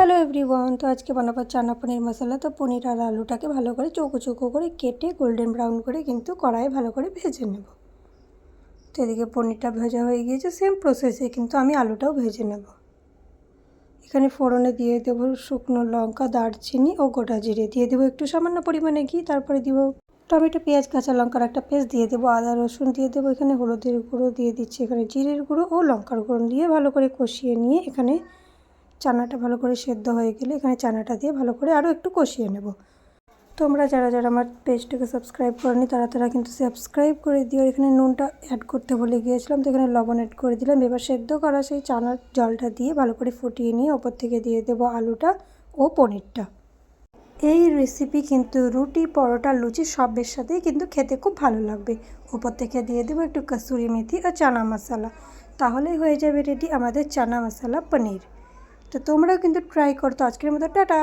Hello everyone তো আজকে বানাবো চানা পনির মশলা। তো পনির আর আলুটাকে ভালো করে চৌকো চৌকো করে কেটে গোল্ডেন ব্রাউন করে কিন্তু কড়াই ভালো করে ভেজে নেব। তো এদিকে পনিরটা ভেজা হয়ে গিয়েছে সেম প্রসেসে কিন্তু আমি আলুটাও ভেজে নেব। এখানে ফোড়নে দিয়ে দেবো শুকনো লঙ্কা, দারচিনি ও গোটা জিরে। দিয়ে দেবো একটু সামান্য পরিমাণে ঘি, তারপরে দিব টমেটো, পেঁয়াজ, কাঁচা লঙ্কার একটা পেস্ট, দিয়ে দেবো আদা, রসুন, দিয়ে দেবো এখানে হলুদের গুঁড়ো, দিয়ে দিচ্ছি এখানে জিরের গুঁড়ো ও লঙ্কার গুঁড়ো। দিয়ে ভালো করে কষিয়ে নিয়ে এখানে চানাটা ভালো করে সেদ্ধ হয়ে গেলে এখানে চানাটা দিয়ে ভালো করে আরও একটু কষিয়ে নেব। তোমরা যারা যারা আমার পেজটাকে সাবস্ক্রাইব করেনি, তারা তারা কিন্তু সাবস্ক্রাইব করে দিও। এখানে নুনটা অ্যাড করতে ভুলে গিয়েছিলাম, তো এখানে লবণ অ্যাড করে দিলাম। এবার সেদ্ধ করা সেই চানার জলটা দিয়ে ভালো করে ফুটিয়ে নিয়ে ওপর থেকে দিয়ে দেবো আলুটা ও পনিরটা। এই রেসিপি কিন্তু রুটি, পরোটা, লুচি সবের সাথেই কিন্তু খেতে খুব ভালো লাগবে। উপর থেকে দিয়ে দেবো একটু কসুরি মেথি আর চানা মশলা। তাহলেই হয়ে যাবে রেডি আমাদের চানা মশলা পনির। তো তোমরাও কিন্তু ট্রাই করতো আজকের মতো টাটা।